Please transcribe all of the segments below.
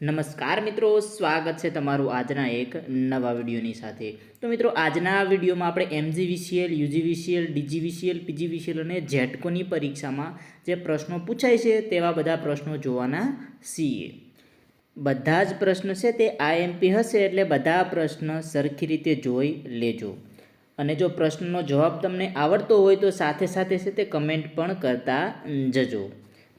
નમસ્કાર મિત્રો, સ્વાગત છે તમારું આજના એક નવા વિડીયોની સાથે. તો મિત્રો, આજના વિડીયોમાં આપણે એમજીવીસીએલ, યુજીવીસીએલ, ડીજીવીસીએલ, પીજીવીસીએલ અને જેટકોની પરીક્ષામાં જે પ્રશ્નો પૂછાય છે તેવા બધા પ્રશ્નો જોવાના છીએ. બધા જ પ્રશ્ન છે તે આઈએમપી હશે એટલે બધા પ્રશ્ન સરખી રીતે જોઈ લેજો. અને જો પ્રશ્નનો જવાબ તમને આવડતો હોય તો સાથે સાથે છે તે કમેન્ટ પણ કરતા જજો.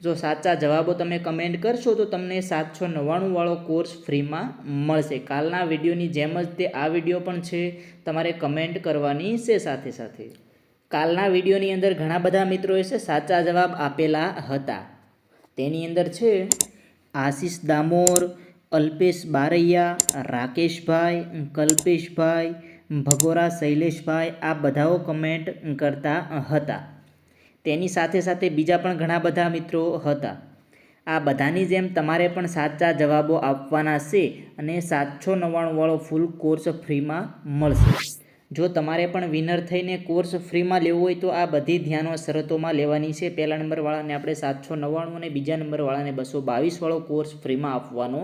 જો સાચા જવાબો તમે કમેન્ટ કરશો તો તમને સાતસો નવ્વાણુંવાળો કોર્સ ફ્રીમાં મળશે. કાલના વિડીયોની જેમ જ તે આ વીડિયો પણ છે. તમારે કમેન્ટ કરવાની છે સાથે સાથે. કાલના વિડીયોની અંદર ઘણા બધા મિત્રોએ છે સાચા જવાબ આપેલા હતા. તેની અંદર છે, આશીષ દામોર, અલ્પેશ બારૈયા, રાકેશભાઈ, કલ્પેશભાઈ, ભગોરા શૈલેષભાઈ, આ બધાઓ કમેન્ટ કરતા હતા. તેની સાથે સાથે બીજા પણ ઘણા બધા મિત્રો હતા. આ બધાની જેમ તમારે પણ સાચા જવાબો આપવાના છે અને સાતસો નવ્વાણુંવાળો ફૂલ કોર્સ ફ્રીમાં મળશે. જો તમારે પણ વિનર થઈને કોર્સ ફ્રીમાં લેવો હોય તો આ બધી ધ્યાનો શરતોમાં લેવાની છે. પહેલા નંબરવાળાને આપણે સાતસો નવ્વાણું અને બીજા નંબરવાળાને બસો બાવીસવાળો કોર્સ ફ્રીમાં આપવાનો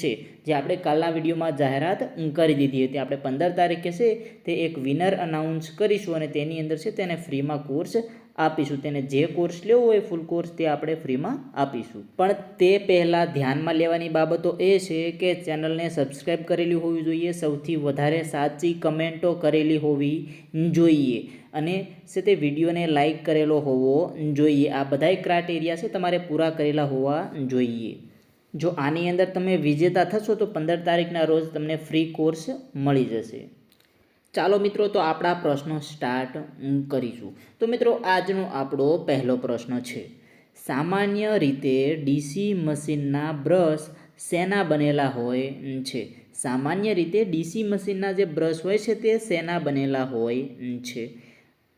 છે. જે આપણે કાલના વિડીયોમાં જાહેરાત કરી દીધી હતી. આપણે પંદર તારીખે છે તે એક વિનર અનાઉન્સ કરીશું અને તેની અંદર છે તેને ફ્રીમાં કોર્સ આપીશું. તેને જે કોર્સ લેવો હોય ફૂલ કોર્સ તે આપણે ફ્રીમાં આપીશું. પણ તે પહેલાં ધ્યાનમાં લેવાની બાબતો એ છે કે ચેનલને સબસ્ક્રાઈબ કરેલી હોવી જોઈએ. સૌથી વધારે સાચી કમેન્ટો કરેલી હોવી જોઈએ. અને છે તે વિડીયોને લાઈક કરેલો હોવો જોઈએ. આ બધાય ક્રાઇટેરિયા છે તમારે પૂરા કરેલા હોવા જોઈએ. જો આની અંદર તમે વિજેતા થશો તો પંદર તારીખના રોજ તમને ફ્રી કોર્સ મળી જશે. ચાલો મિત્રો, તો આપણા પ્રશ્નો સ્ટાર્ટ કરીશું તો મિત્રો, આજનો આપણો પહેલો પ્રશ્ન છે. સામાન્ય રીતે ડીસી મશીનના બ્રશ શેના બનેલા હોય છે? સામાન્ય રીતે ડીસી મશીનના જે બ્રશ હોય છે, તે શેના બનેલા હોય છે?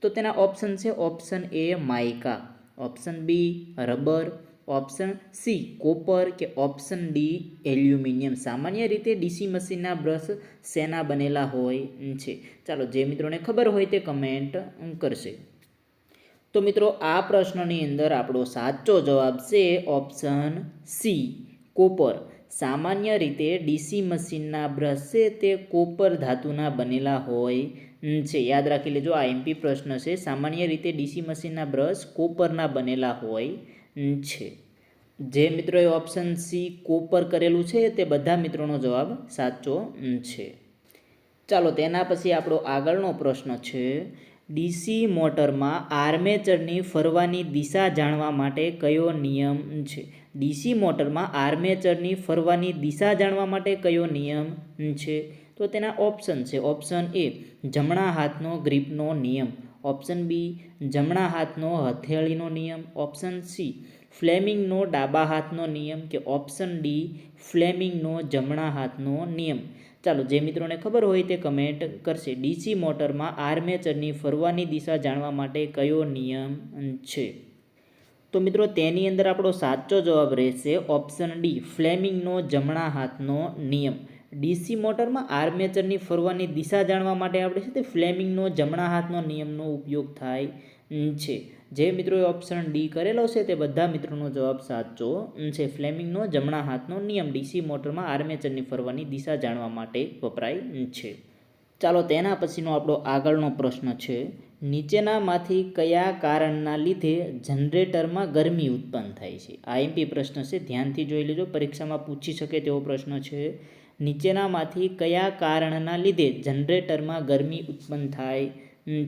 તો તેના ઓપ્શન છે option A mica option B rubber option C, copper કે ઓપ્શન ડી, એલ્યુમિનિયમ. સામાન્ય રીતે ડીસી મશીનના બ્રશ શેના બનેલા હોય છે? ચાલો, જે મિત્રોને ખબર હોય તે કમેન્ટ કરશે. તો મિત્રો, આ પ્રશ્નની અંદર આપણો સાચો જવાબ છે ઓપ્શન સી, કોપર. સામાન્ય રીતે ડીસી મશીનના બ્રશ છે તે કોપર ધાતુના બનેલા હોય છે. યાદ રાખી લેજો, આ એમપી પ્રશ્ન છે. સામાન્ય રીતે ડીસી મશીનના બ્રશ કોપરના બનેલા હોય છે. જે મિત્રોએ ઓપ્શન સી કોપર કરેલું છે, તે બધા મિત્રોનો જવાબ સાચો છે. ચાલો, તેના પછી આપણો આગળનો પ્રશ્ન છે. ડીસી મોટરમાં આર્મેચરની ફરવાની દિશા જાણવા માટે કયો નિયમ છે? ડીસી મોટરમાં આર્મેચરની ફરવાની દિશા જાણવા માટે કયો નિયમ છે? તો તેના ઓપ્શન છે. ઓપ્શન એ જમણા હાથનો ગ્રીપનો નિયમ. ઓપ્શન બી, જમણા હાથનો હથેળીનો નિયમ. ઓપ્શન સી, ફ્લેમિંગનો ડાબા હાથનો નિયમ કે ઓપ્શન ડી, ફ્લેમિંગનો જમણા હાથનો નિયમ. ચાલો, જે મિત્રોને ખબર હોય તે કમેન્ટ કરશે. ડીસી મોટરમાં આર્મેચરની ફરવાની દિશા જાણવા માટે કયો નિયમ છે? તો મિત્રો, તેની અંદર આપણો સાચો જવાબ રહેશે ઓપ્શન ડી, ફ્લેમિંગનો જમણા હાથનો નિયમ. ડીસી મોટરમાં આર્મેચરની ફરવાની દિશા જાણવા માટે આપણે છે તે ફ્લેમિંગનો, જમણા હાથનો નિયમનો ઉપયોગ થાય છે. જે મિત્રોએ ઓપ્શન ડી કરેલો છે તે બધા મિત્રોનો જવાબ સાચો છે. ફ્લેમિંગનો, જમણા હાથનો નિયમ ડીસી મોટરમાં આર્મેચરની ફરવાની દિશા જાણવા માટે વપરાય છે. ચાલો તેના પછીનો આપણો આગળનો પ્રશ્ન છે. નીચેનામાંથી કયા કારણના લીધે જનરેટરમાં ગરમી ઉત્પન્ન થાય છે? આઈએમપી પ્રશ્ન છે. ધ્યાનથી જોઈ લેજો. પરીક્ષામાં પૂછી શકે તેવો પ્રશ્ન છે. નીચેનામાંથી કયા કારણના લીધે જનરેટરમાં ગરમી ઉત્પન્ન થાય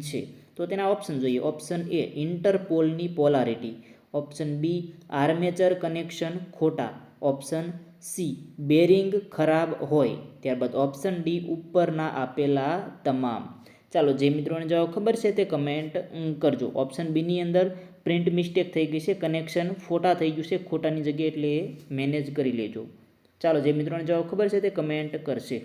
છે? તો તેના ઓપ્શન જોઈએ. ઓપ્શન એ, ઇન્ટરપોલની polarity. Option B, armature connection ખોટા. ઓપ્શન સી, બેરિંગ ખરાબ હોય. ત્યારબાદ ઓપ્શન ડી, ઉપરના આપેલા તમામ. ચાલો, જે મિત્રોને જવાબ ખબર છે તે કમેન્ટ કરજો. ઓપ્શન બીની અંદર, પ્રિન્ટ મિસ્ટેક થઈ ગઈ છે, કનેક્શન ફોટા થઈ ગયું છે, ખોટાની જગ્યાએ એટલે મેનેજ કરી લેજો. ચાલો જે મિત્રોને જવાબ ખબર છે તે કમેન્ટ કરશે.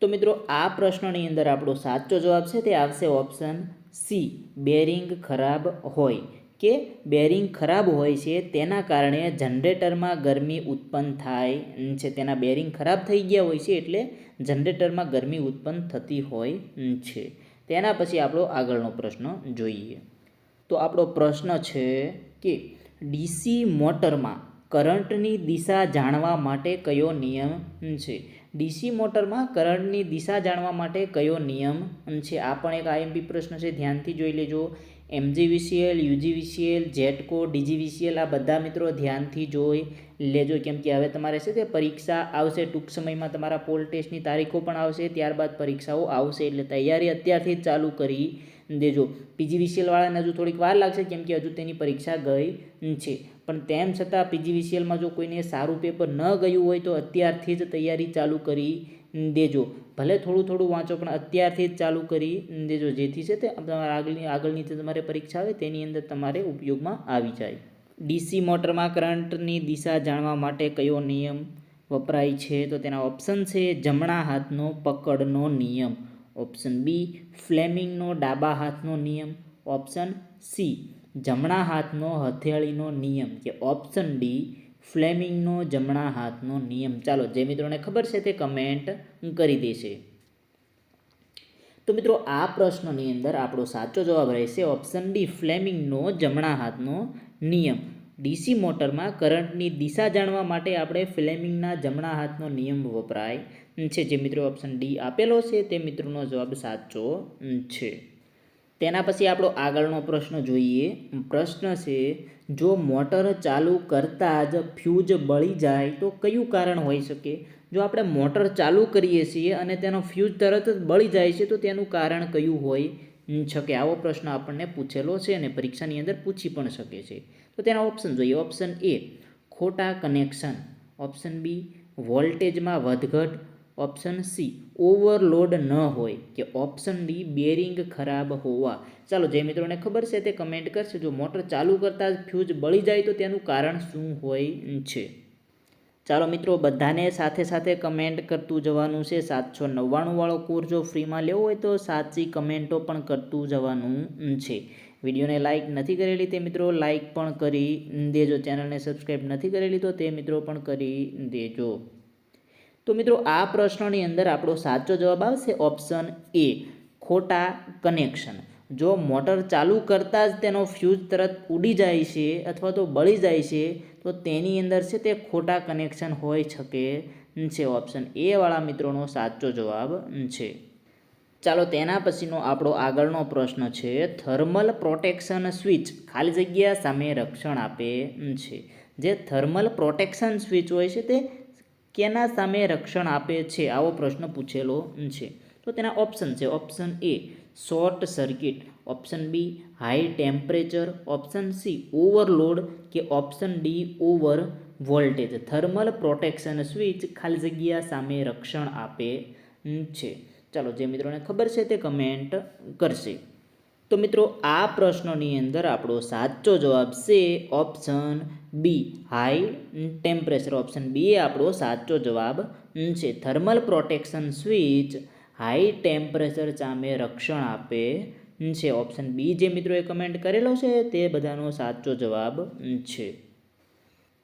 તો મિત્રો, આ પ્રશ્નની અંદર આપણો સાચો જવાબ છે તે આવશે ઓપ્શન સી બેરિંગ ખરાબ હોય કે બેરિંગ ખરાબ હોય છે તેના કારણે જનરેટરમાં ગરમી ઉત્પન્ન થાય છે. તેના બેરિંગ ખરાબ થઈ ગયા હોય છે એટલે જનરેટરમાં ગરમી ઉત્પન્ન થતી હોય છે. તેના પછી આપણો આગળનો પ્રશ્ન જોઈએ. તો આપણો પ્રશ્ન છે કે ડીસી મોટરમાં કરંટની દિશા જાણવા માટે કયો નિયમ છે? ડીસી મોટરમાં કરંટની દિશા જાણવા માટે કયો નિયમ છે? આ પણ એક આઈએમપી પ્રશ્ન છે, ધ્યાનથી જોઈ લેજો. એમજીવીસીએલ, યુજીવીસીએલ જેટકો ડીજીવીસીએલ, આ બધા મિત્રો ધ્યાનથી જોઈ લેજો. કેમ કે હવે તમારે છે તે પરીક્ષા આવશે, ટૂંક સમયમાં તમારા પોલ ટેસ્ટની તારીખો પણ આવશે, ત્યારબાદ પરીક્ષાઓ આવશે, એટલે તૈયારી અત્યારથી જ ચાલુ કરી દેજો. પીજીવીસીએલવાળાને હજુ થોડીક વાર લાગશે, કેમ કે હજુ તેની પરીક્ષા ગઈ છે. પણ તેમ છતાં પીજીવીસીએલમાં જો કોઈને સારું પેપર ન ગયું હોય તો અત્યારથી જ તૈયારી ચાલુ કરી દેજો. ભલે થોડું થોડું વાંચો, પણ અત્યારથી જ ચાલુ કરી દેજો, જેથી છે તે તમારા આગળની આગળની જે તમારે પરીક્ષા આવે તેની અંદર તમારે ઉપયોગમાં આવી જાય. ડીસી મોટરમાં કરંટની દિશા જાણવા માટે કયો નિયમ વપરાય છે? તો તેના ઓપ્શન છે જમણા હાથનો પકડનો નિયમ. ઓપ્શન બી, ફ્લેમિંગનો ડાબા હાથનો નિયમ. ઓપ્શન સી જમણા હાથનો હથેળીનો નિયમ કે ઓપ્શન ડી ફ્લેમિંગનો જમણા હાથનો નિયમ. ચાલો, જે મિત્રોને ખબર છે તે કમેન્ટ કરી દેશે. તો મિત્રો, આ પ્રશ્નની અંદર આપણો સાચો જવાબ રહેશે ઓપ્શન ડી ફ્લેમિંગનો જમણા હાથનો નિયમ. ડીસી મોટરમાં કરંટની દિશા જાણવા માટે આપણે ફ્લેમિંગના જમણા હાથનો નિયમ વપરાય છે. જે મિત્રો ઓપ્શન ડી આપેલો છે તે મિત્રોનો જવાબ સાચો છે. તેના પછી આપણો આગળનો પ્રશ્ન જોઈએ. પ્રશ્ન છે, જો મોટર ચાલુ કરતાં જ ફ્યુઝ બળી જાય, તો કયું કારણ હોઈ શકે? જો આપણે મોટર ચાલુ કરીએ છીએ અને તેનો ફ્યુઝ તરત જ બળી જાય છે, તો તેનું કારણ કયું હોય? શકે. આવો પ્રશ્ન આપણને પૂછેલો છે અને પરીક્ષાની અંદર પૂછી પણ શકે છે. તો તેના ઓપ્શન જોઈએ. ઓપ્શન એ ખોટા કનેક્શન ઓપ્શન બી વોલ્ટેજમાં વધઘટ. ઓપ્શન સી, ઓવરલોડ ન હોય કે ઓપ્શન ડી, બેરિંગ ખરાબ હોવા. ચાલો, જે મિત્રોને ખબર છે તે કમેન્ટ કરશે. જો મોટર ચાલુ કરતાં જ ફ્યુઝ બળી જાય તો તેનું કારણ શું હોય છે? ચાલો, મિત્રો, બધાને સાથે સાથે કમેન્ટ કરતું જવાનું છે. સાતસો નવ્વાણુંવાળો કોર્સ જો ફ્રીમાં લેવો હોય તો સાચી કમેન્ટો પણ કરતું જવાનું છે. વિડીયોને લાઇક નથી કરેલી તે મિત્રો લાઇક પણ કરી દેજો. ચેનલને સબસ્ક્રાઈબ નથી કરેલી તો તે મિત્રો પણ કરી દેજો. તો મિત્રો આ પ્રશ્નની અંદર આપણો સાચો જવાબ આવશે ઓપ્શન એ ખોટા કનેક્શન જો મોટર ચાલુ કરતાં જ તેનો ફ્યુઝ તરત ઉડી જાય છે અથવા તો બળી જાય છે, તો તેની અંદર છે તે ખોટા કનેક્શન હોઈ શકે છે ઓપ્શન એવાળા મિત્રોનો સાચો જવાબ છે. ચાલો તેના પછીનો આપણો આગળનો પ્રશ્ન છે થર્મલ પ્રોટેક્શન સ્વિચ ખાલી જગ્યા સામે રક્ષણ આપે છે. જે થર્મલ પ્રોટેક્શન સ્વિચ હોય છે તે કેના સામે રક્ષણ આપે છે? આવો પ્રશ્ન પૂછેલો છે. તો તેના ઓપ્શન છે. Option A short circuit option B high temperature option C overload કે option D over voltage thermal protection switch ખાલી જગ્યા સામે રક્ષણ આપે છે. ચાલો, જે મિત્રોને ખબર છે તે કમેન્ટ કરશે. તો મિત્રો આ પ્રશ્નની અંદર આપણો સાચો જવાબ છે option B. High temperature. Option B એ આપણો સાચો જવાબ છે. Thermal protection switch high temperature સામે રક્ષણ આપે છે. ઓપ્શન બી જે મિત્રોએ કમેન્ટ કરેલો છે તે બધાનો સાચો જવાબ છે.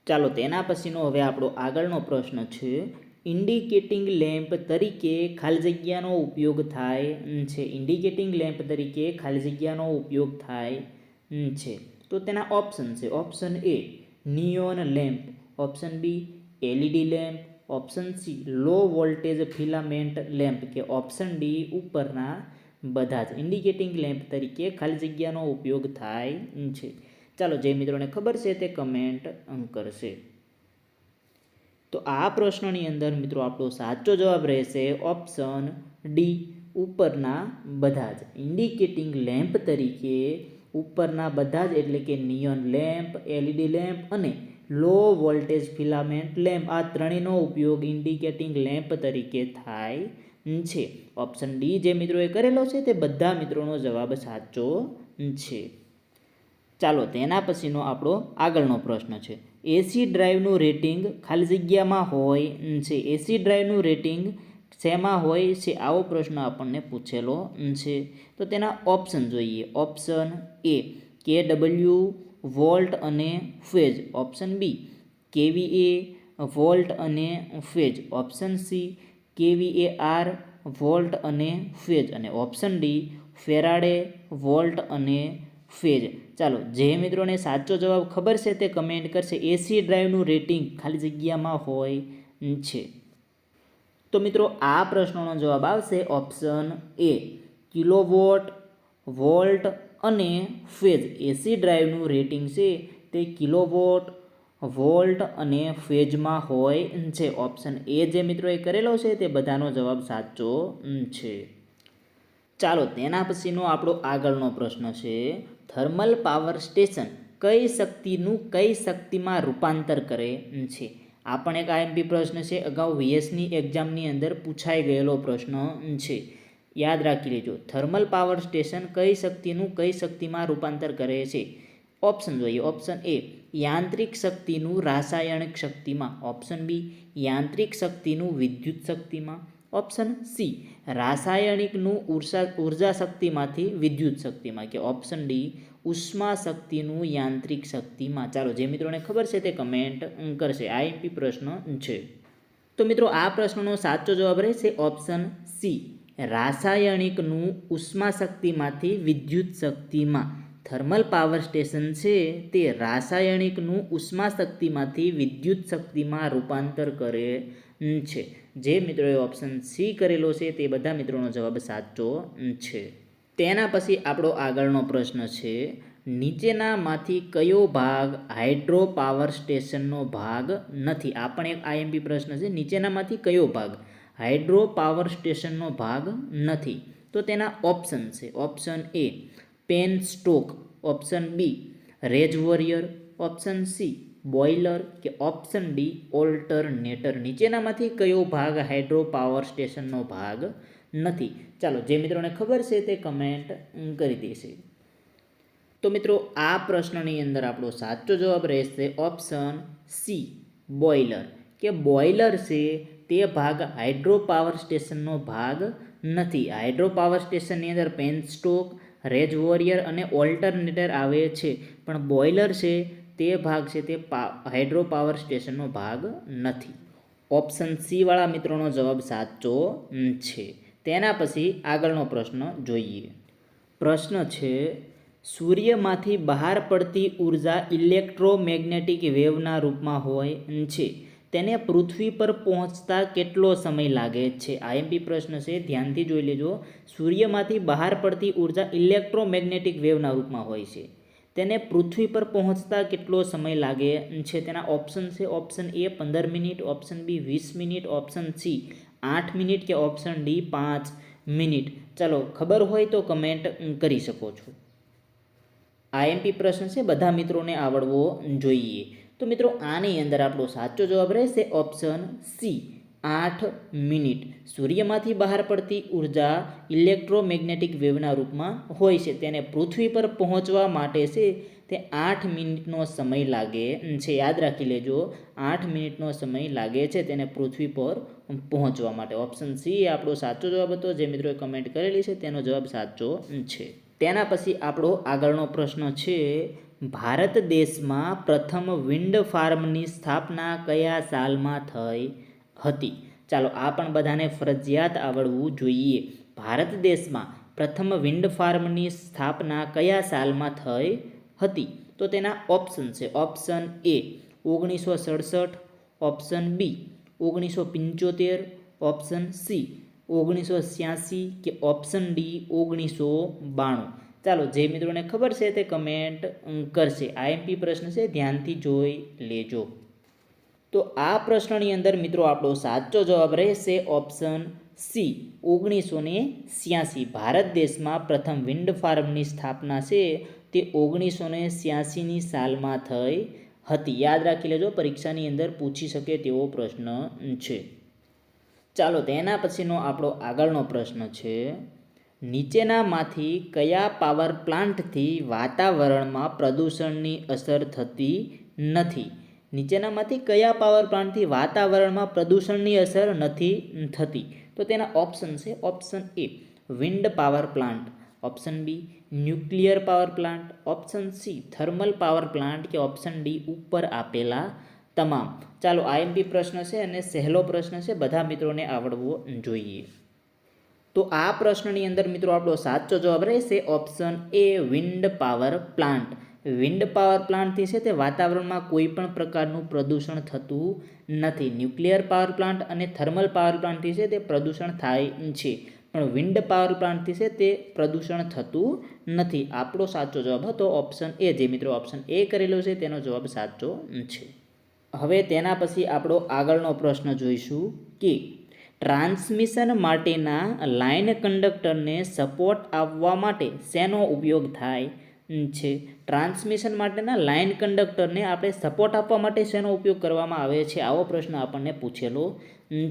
ચાલો તેના પછીનો હવે આપણો આગળનો પ્રશ્ન છે. ઇન્ડિકેટિંગ લેમ્પ તરીકે ખાલી જગ્યાનો ઉપયોગ થાય છે. ઇન્ડિકેટિંગ લેમ્પ તરીકે ખાલી જગ્યાનો ઉપયોગ થાય છે. તો તેના ઓપ્શન છે. Option A neon lamp, option B LED lamp, option C low voltage filament lamp કે ઓપ્શન ડી ઉપરના બધા જ. ઇન્ડિકેટિંગ લેમ્પ તરીકે ખાલી જગ્યાનો ઉપયોગ થાય છે. ચાલો, જે મિત્રોને ખબર છે તે કમેન્ટ કરશે. તો આ પ્રશ્નની અંદર મિત્રો આપણો સાચો જવાબ રહેશે ઓપ્શન ડી, ઉપરના બધા જ. ઇન્ડિકેટિંગ લેમ્પ તરીકે ઉપરના બધા જ એટલે કે નિયોન લેમ્પ એલઈડી લેમ્પ અને લો વોલ્ટેજ ફિલામેન્ટ લેમ્પ આ ત્રણેયનો ઉપયોગ ઇન્ડિકેટિંગ લેમ્પ તરીકે થાય છે. ઓપ્શન ડી જે મિત્રોએ કરેલો છે તે બધા મિત્રોનો જવાબ સાચો છે. ચાલો તેના પછીનો આપણો આગળનો પ્રશ્ન છે. એસી ડ્રાઈવનું રેટિંગ ખાલી જગ્યામાં હોય છે. એસી ડ્રાઈવનું રેટિંગ શેમાં હોય છે? આવો પ્રશ્ન આપણને પૂછેલો છે. તો તેના ઓપ્શન જોઈએ. Option A K W volt અને phase. Option B KVA, volt અને phase. Option C KVA R, volt અને ફેજ. અને ઓપ્શન ડી ફેરાડે, વોલ્ટ અને ફેજ. ચાલો, જે મિત્રોને સાચો જવાબ ખબર છે તે કમેન્ટ કરશે. એસી ડ્રાઈવનું રેટિંગ ખાલી જગ્યામાં હોય છે. તો મિત્રો, આ પ્રશ્નનો જવાબ આવશે ઓપ્શન એ કિલોવોટ વોલ્ટ અને ફેઝ એસી ડ્રાઈવનું રેટિંગ છે તે કિલોવોટ વોલ્ટ અને ફેઝમાં હોય છે. ઓપ્શન એ જે મિત્રોએ કરેલો છે તે બધાનો જવાબ સાચો છે. ચાલો, તેના પછીનો આપણો આગળનો પ્રશ્ન છે. થર્મલ પાવર સ્ટેશન કઈ શક્તિનું કઈ શક્તિમાં રૂપાંતર કરે છે? આ પણ એક આઈએમપી પ્રશ્ન છે. અગાઉ વીએસની એક્ઝામની અંદર પૂછાઈ ગયેલો પ્રશ્ન છે. યાદ રાખી લેજો. થર્મલ પાવર સ્ટેશન કઈ શક્તિનું કઈ શક્તિમાં રૂપાંતર કરે છે? ઓપ્શન જોઈએ. ઓપ્શન એ, યાંત્રિક શક્તિનું રાસાયણિક શક્તિમાં. ઓપ્શન બી, યાંત્રિક શક્તિનું વિદ્યુત શક્તિમાં. ઓપ્શન સી, રાસાયણિકનું ઊર્જા ઊર્જા શક્તિમાંથી વિદ્યુત શક્તિમાં કે ઓપ્શન ડી ઉષ્મા શક્તિનું યાંત્રિક શક્તિમાં. ચાલો, જે મિત્રોને ખબર છે તે કમેન્ટ કરશે. આઈએમપી પ્રશ્ન છે. તો મિત્રો, આ પ્રશ્નનો સાચો જવાબ રહેશે ઓપ્શન સી, રાસાયણિકનું ઉષ્મા શક્તિમાંથી વિદ્યુત શક્તિમાં. થર્મલ પાવર સ્ટેશન છે તે રાસાયણિકનું ઉષ્મા શક્તિમાંથી વિદ્યુત શક્તિમાં રૂપાંતર કરે છે. જે મિત્રોએ ઓપ્શન સી કરેલો છે તે બધા મિત્રોનો જવાબ સાચો છે. તેના પછી આપણો આગળનો પ્રશ્ન છે, નીચેનામાંથી કયો ભાગ હાઇડ્રો પાવર સ્ટેશનનો ભાગ નથી? આ પણ એક આઈએમપી પ્રશ્ન છે, નીચેનામાંથી કયો ભાગ હાઇડ્રો પાવર સ્ટેશનનો ભાગ નથી? તો તેના ઓપ્શન છે option A penstock option B રેજ warrior option C boiler કે ઓપ્શન ડી ઓલ્ટરનેટર નીચેનામાંથી કયો ભાગ હાઇડ્રો પાવર સ્ટેશનનો ભાગ નથી? ચાલો, જે મિત્રોને ખબર છે તે કમેન્ટ કરી દેશે. તો મિત્રો, આ પ્રશ્નની અંદર આપણો સાચો જવાબ રહેશે ઓપ્શન સી બોઇલર કે બોઇલર છે તે ભાગ હાઇડ્રો પાવર સ્ટેશનનો ભાગ નથી. હાઇડ્રો પાવર સ્ટેશનની અંદર પેન સ્ટોક, રેજ વોરિયર અને ઓલ્ટરનેટર આવે છે. પણ બોઇલર છે તે ભાગ છે તે હાઇડ્રો પાવર સ્ટેશનનો ભાગ નથી. ઓપ્શન સીવાળા મિત્રોનો જવાબ સાચો છે. તેના પછી આગળનો પ્રશ્ન જોઈએ. પ્રશ્ન છે, સૂર્યમાંથી બહાર પડતી ઊર્જા ઇલેક્ટ્રોમેગ્નેટિક વેવના રૂપમાં હોય છે, તેને પૃથ્વી પર પહોંચતા કેટલો સમય લાગે છે? આઈએમપી પ્રશ્ન છે, ધ્યાનથી જોઈ લેજો. સૂર્યમાંથી બહાર પડતી ઊર્જા ઇલેક્ટ્રોમેગ્નેટિક વેવના રૂપમાં હોય છે. તેને પૃથ્વી પર પહોંચતા કેટલો સમય લાગે? છે તેના ઓપ્શન છે ઓપ્શન એ પંદર મિનિટ ઓપ્શન બી વીસ મિનિટ ઓપ્શન સી આઠ મિનિટ કે ઓપ્શન ડી પાંચ મિનિટ? ચાલો, ખબર હોય તો કમેન્ટ કરી શકો છો. આઈએમપી પ્રશ્ન છે, બધા મિત્રોને આવડવો જોઈએ. તો મિત્રો, આની અંદર આપણો સાચો જવાબ રહેશે ઓપ્શન સી આઠ મિનિટ. સૂર્યમાંથી બહાર પડતી ઊર્જા ઇલેક્ટ્રોમેગ્નેટિક વેવના રૂપમાં હોય છે. તેને પૃથ્વી પર પહોંચવા માટે છે તે આઠ મિનિટનો સમય લાગે છે. યાદ રાખી લેજો, આઠ મિનિટનો સમય લાગે છે તેને પૃથ્વી પર પહોંચવા માટે. ઓપ્શન સી એ આપણો સાચો જવાબ હતો. જે મિત્રોએ કમેન્ટ કરેલી છે તેનો જવાબ સાચો છે. તેના પછી આપણો આગળનો પ્રશ્ન છે, ભારત દેશમાં પ્રથમ વિન્ડ ફાર્મની સ્થાપના કયા સાલમાં થઈ? હતી. ચાલો આ પણ બધાને ફરજિયાત આવડવું જોઈએ. ભારત દેશમાં પ્રથમ વિન્ડ ફાર્મની સ્થાપના કયા સાલમાં થઈ હતી? તો તેના ઓપ્શન છે. ઓપ્શન એ ઓગણીસો સડસઠ, ઓપ્શન બી ઓગણીસો પંચોતેર, ઓપ્શન સી ઓગણીસો છ્યાસી કે ઓપ્શન ડી ઓગણીસો બાણું. ચાલો જે મિત્રોને ખબર છે તે કમેન્ટ કરશે. આઈએમપી પ્રશ્ન છે, ધ્યાનથી જોઈ લેજો. તો આ પ્રશ્નની અંદર મિત્રો આપણો સાચો જવાબ રહેશે ઓપ્શન સી, ઓગણીસો ને છ્યાસી ભારત દેશમાં પ્રથમ વિન્ડ ફાર્મની સ્થાપના છે. તે ઓગણીસો ને છ્યાસીની સાલમાં થઈ હતી. યાદ રાખી લેજો, પરીક્ષાની અંદર પૂછી શકે તેવો પ્રશ્ન છે. ચાલો, તેના પછીનો આપણો આગળનો પ્રશ્ન છે. નીચેનામાંથી કયા પાવર પ્લાન્ટથી વાતાવરણમાં પ્રદૂષણની અસર થતી નથી? નીચેનામાંથી કયા પાવર પ્લાન્ટથી વાતાવરણમાં પ્રદૂષણની અસર નથી, થતી? તો તેના ઓપ્શન છે option A wind power plant option B nuclear power plant option C thermal power plant કે ઓપ્શન ડી ઉપર આપેલા તમામ. ચાલો આઈએમપી પ્રશ્ન છે અને સહેલો પ્રશ્ન છે, બધા મિત્રોને આવડવો જોઈએ. તો આ પ્રશ્નની અંદર મિત્રો આપણો સાચો જવાબ રહેશે option A wind power plant wind power પ્લાન્ટથી છે તે વાતાવરણમાં કોઈ પણ પ્રકારનું પ્રદૂષણ થતું નથી. ન્યુક્લિયર પાવર પ્લાન્ટ અને થર્મલ પાવર પ્લાન્ટથી છે તે પ્રદૂષણ થાય છે. પણ વિન્ડ પાવર પ્લાન્ટથી છે તે પ્રદૂષણ થતું નથી. આપણો સાચો જવાબ હતો ઓપ્શન એ જે મિત્રો ઓપ્શન એ કરેલો છે તેનો જવાબ સાચો છે. હવે તેના પછી આપણો આગળનો પ્રશ્ન જોઈશું કે ટ્રાન્સમિશન માટેના લાઇન કંડક્ટરને સપોર્ટ આપવા માટે શેનો ઉપયોગ થાય? છે. ટ્રાન્સમિશન માટેના લાઇન કંડક્ટરને આપણે સપોર્ટ આપવા માટે શેનો ઉપયોગ કરવામાં આવે છે? આવો પ્રશ્ન આપણને પૂછેલો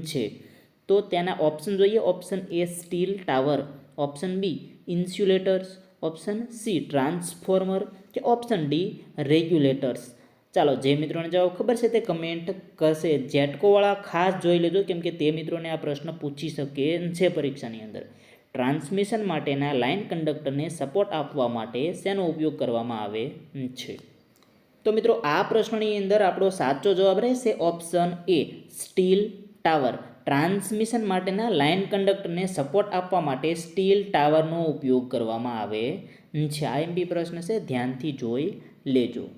છે. તો તેના ઓપ્શન જોઈએ. Option A steel tower, option B insulators, option C transformer કે ઓપ્શન ડી રેગ્યુલેટર્સ. ચાલો, જે મિત્રોને જવાબ ખબર છે તે કમેન્ટ કરશે. જેટકોવાળા ખાસ જોઈ લેજો, કેમ કે તે મિત્રોને આ પ્રશ્ન પૂછી શકે છે પરીક્ષાની અંદર. ટ્રાન્સમિશન માટેના લાઇન કંડક્ટરને સપોર્ટ આપવા માટે શેનો ઉપયોગ કરવામાં આવે છે? તો મિત્રો, આ પ્રશ્નની અંદર આપણો સાચો જવાબ રહેશે option A, steel tower. Transmission માટેના લાઇન કંડક્ટરને સપોર્ટ આપવા માટે સ્ટીલ ટાવરનો ઉપયોગ કરવામાં આવે છે. આ એમપી પ્રશ્ન છે, ધ્યાનથી જોઈ લેજો.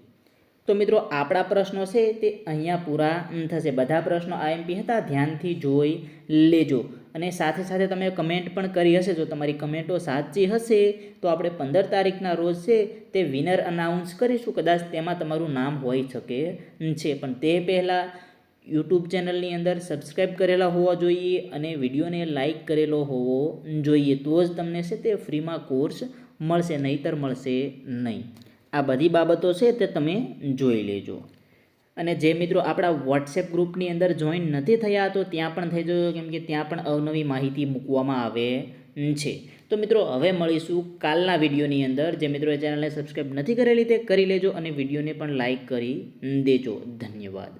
તો મિત્રો, આપણા પ્રશ્નો છે તે અહીંયા પૂરા થશે. બધા પ્રશ્નો આઈએમપી હતા, ધ્યાનથી જોઈ લેજો. અને સાથે સાથે તમે કમેન્ટ પણ કરી હશે. જો તમારી કમેન્ટો સાચી હશે, તો આપણે પંદર તારીખના રોજ છે તે વિનર અનાઉન્સ કરીશું. કદાચ તેમાં તમારું નામ હોઈ શકે છે. પણ તે પહેલાં યુટ્યુબ ચેનલની અંદર સબસ્ક્રાઈબ કરેલા હોવા જોઈએ અને વિડીયોને લાઇક કરેલો હોવો જોઈએ. તો જ તમને છે તે ફ્રીમાં કોર્સ મળશે, નહીતર મળશે નહીં. આ બધી બાબતો છે તે તમે જોઈ લેજો. અને જે મિત્રો આપણા વોટ્સએપ ગ્રુપની અંદર જોઈન નથી થયા, તો ત્યાં પણ થઈ જજો, કેમ કે ત્યાં પણ અવનવી માહિતી મૂકવામાં આવે છે. તો મિત્રો, હવે મળીશું કાલના વિડીયોની અંદર. જે મિત્રો ચેનલને સબસ્ક્રાઈબ નથી કરેલી તે કરી લેજો અને વિડીયોને પણ લાઇક કરી દેજો. ધન્યવાદ.